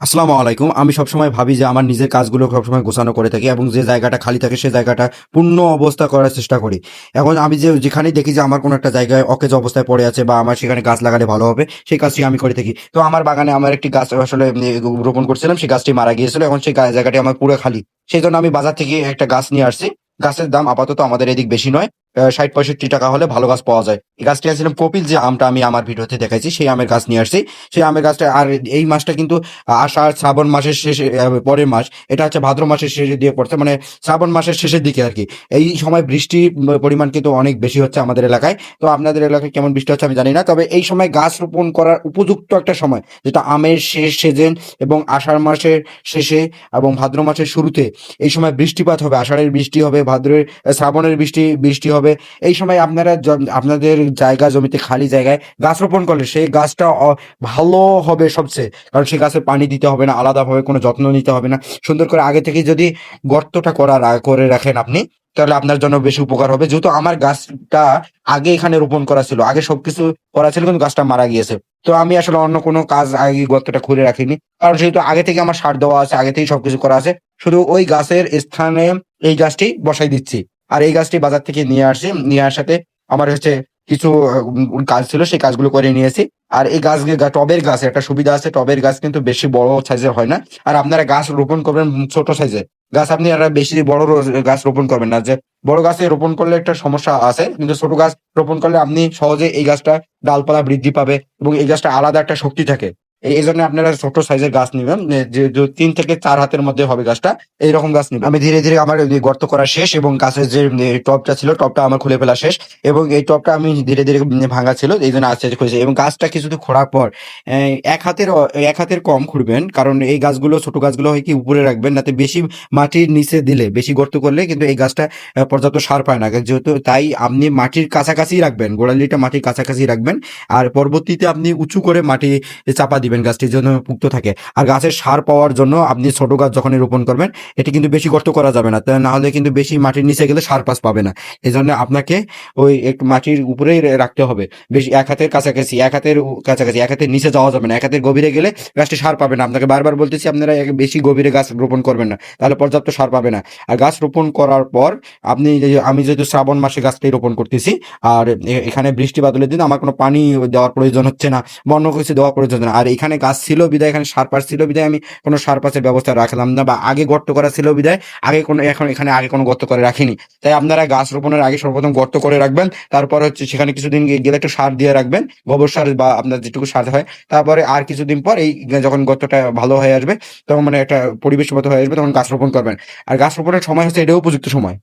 আসসালামু আলাইকুম। আমি সবসময় ভাবি যে আমার নিজের কাজগুলো সবসময় গোছানো করে থাকি এবং যে জায়গাটা খালি থাকে সে জায়গাটা পূর্ণ অবস্থা করার চেষ্টা করি। এখন আমি যে যেখানেই দেখি যে আমার কোনো একটা জায়গায় অকেজ অবস্থায় পড়ে আছে বা আমার সেখানে গাছ লাগালে ভালো হবে, সেই কাজটি আমি করে থাকি। তো আমার বাগানে আমার একটি গাছ আসলে রোপণ করছিলাম, সেই গাছটি মারা গিয়েছিল। এখন সেই জায়গাটি আমার পুরো খালি। সেই জন্য আমি বাজার থেকে একটা গাছ নিয়ে আসছি। গাছের দাম আপাতত আমাদের এদিক বেশি নয়। ষাট পঁয়ষট্টি টাকা হলে ভালো গাছ পাওয়া যায়। এই গাছটি আনছিলাম কপিল, যে আমটা আমি আমার ভিডিওতে দেখাইছি, সেই আমের গাছ নিয়ে আসছি। সেই আমের গাছটা, আর এই মাসটা কিন্তু আষাঢ়, শ্রাবণ মাসের শেষে পরের মাস, এটা হচ্ছে ভাদ্র মাসের শেষে দিয়ে পড়ছে মানে শ্রাবণ মাসের শেষের দিকে আর কি। এই সময় বৃষ্টির পরিমাণ কিন্তু অনেক বেশি হচ্ছে আমাদের এলাকায়। তো আপনাদের এলাকায় কেমন বৃষ্টি হচ্ছে আমি জানি না, তবে এই সময় গাছ রোপণ করার উপযুক্ত একটা সময়, যেটা আমের শেষ সিজন এবং আষাঢ় মাসের শেষে এবং ভাদ্র মাসের শুরুতে, এই সময় বৃষ্টিপাত হবে, আষাঢ়ের বৃষ্টি হবে, ভাদ্রের, শ্রাবণের বৃষ্টি বৃষ্টি হবে। এই সময় আপনারা আপনাদের জায়গা জমিতে খালি জায়গায় গাছ রোপণ করলে সেই গাছটা ভালো হবে সবচেয়ে। কারণ সেই গাছে পানি দিতে হবে না, আলাদাভাবে কোনো যত্ন নিতে হবে না। সুন্দর করে আগে থেকে যদি গর্তটা করা করে রাখেন আপনি, তাহলে আপনার জন্য বেশি উপকার হবে। যেহেতু আমার গাছটা আগে এখানে রোপণ করা ছিল, আগে সবকিছু করা ছিল কিন্তু গাছটা মারা গিয়েছে। তো আমি আসলে অন্য কোনো কাজ আগে গর্তটা খুলে রাখিনি। কারণ যেহেতু আগে থেকে আমার সার দেওয়া আছে, আগে থেকেই সবকিছু করা আছে, শুধু ওই গাছের স্থানে এই গাছটি বসাই দিচ্ছি। আর এই গাছটি বাজার থেকে নিয়ে আসছি নিয়ে আসাতে আমার হচ্ছে কিছু কাজ ছিল, সেই কাজগুলো করে নিয়েছি আর এই গাছ টবের গাছ, একটা সুবিধা আছে, টবের গাছ কিন্তু বেশি বড় সাইজের হয় না। আর আপনারা গাছ রোপণ করবেন ছোট সাইজের গাছ আপনি আর বেশি বড় গাছ রোপণ করবেন না। যে বড় গাছে রোপণ করলে একটা সমস্যা আছে, কিন্তু ছোট গাছ রোপণ করলে আপনি সহজে এই গাছটা ডালপালা বৃদ্ধি পাবে এবং এই গাছটা আলাদা একটা শক্তি থাকে। এই জন্য আপনারা ছোট সাইজের গাছ নিবেন। যে তিন থেকে চার হাতের মধ্যে হবে গাছটা এইরকম গাছ নিবেন। আমি ধীরে ধীরে আমার গর্ত করা শেষ এবং গাছের যে এ, টবটা ছিল টবটা আমার খুলে ফেলা শেষ এবং এই টবটা আমি ধীরে ধীরে ভাঙা ছিল এই জন্য আস্তে আস্তে এবং গাছটা কিছুদিন খোঁড়ার পর এক হাতের এক হাতের কম খুঁড়বেন কারণ এই গাছগুলো ছোট গাছগুলো হয় কি উপরে রাখবেন যাতে বেশি মাটির নিচে দিলে বেশি গর্ত করলে কিন্তু এই গাছটা পর্যাপ্ত সার পায় না। যেহেতু তাই আপনি মাটির কাছাকাছি রাখবেন গোড়ালিটা মাটির কাছাকাছি রাখবেন আর পরবর্তীতে আপনি উঁচু করে মাটি চাপা দিবেন। গাছটির জন্য পুক্ত থাকে। আর গাছের সার পাওয়ার জন্য আপনি ছোট গাছ যখনই রোপণ করবেন, এটি কিন্তু বেশি গর্ত করা যাবে না। না হলে কিন্তু বেশি মাটির নিচে গেলে সার পাস পাবে না। এই জন্য আপনাকে ওই একটু মাটির উপরেই রাখতে হবে। বেশি এক হাতের কাছাকাছি, এক হাতের কাছাকাছি, এক হাতের নিচে যাওয়া যাবে না। এক হাতের গভীরে গেলে গাছটি সার পাবে না। আপনাকে বারবার বলতেছি, আপনারা বেশি গভীরে গাছ রোপণ করবেন না, তাহলে পর্যাপ্ত সার পাবে না। আর গাছ রোপণ করার পর আপনি আমি যেহেতু শ্রাবণ মাসে গাছটাই রোপণ করতেছি, আর এখানে বৃষ্টি বাদলের দিন আমার কোনো পানি দেওয়ার প্রয়োজন হচ্ছে না, বা অন্য কিছু দেওয়ার প্রয়োজন না। আর এখানে গাছ ছিল, বিদায়। এখানে সার পাস ছিল, বিদায়। আমি কোনো সার পাসের ব্যবস্থা রাখলাম না বা আগে গর্ত করা ছিল, বিদায়। আগে কোনো, এখন এখানে আগে কোনো গর্ত করে রাখিনি। তাই আপনারা গাছ রোপণের আগে সর্বপ্রথম গর্ত করে রাখবেন। তারপর হচ্ছে সেখানে কিছুদিন গেলে একটু সার দিয়ে রাখবেন। গোবর সার বা আপনার যেটুকু সার হয়। তারপরে আর কিছুদিন পর এই যখন গর্তটা ভালো হয়ে আসবে, তখন মানে একটা পরিবেশ হয়ে আসবে, তখন গাছ রোপণ করবেন। আর গাছ রোপণের সময় হচ্ছে এটাও উপযুক্ত সময়।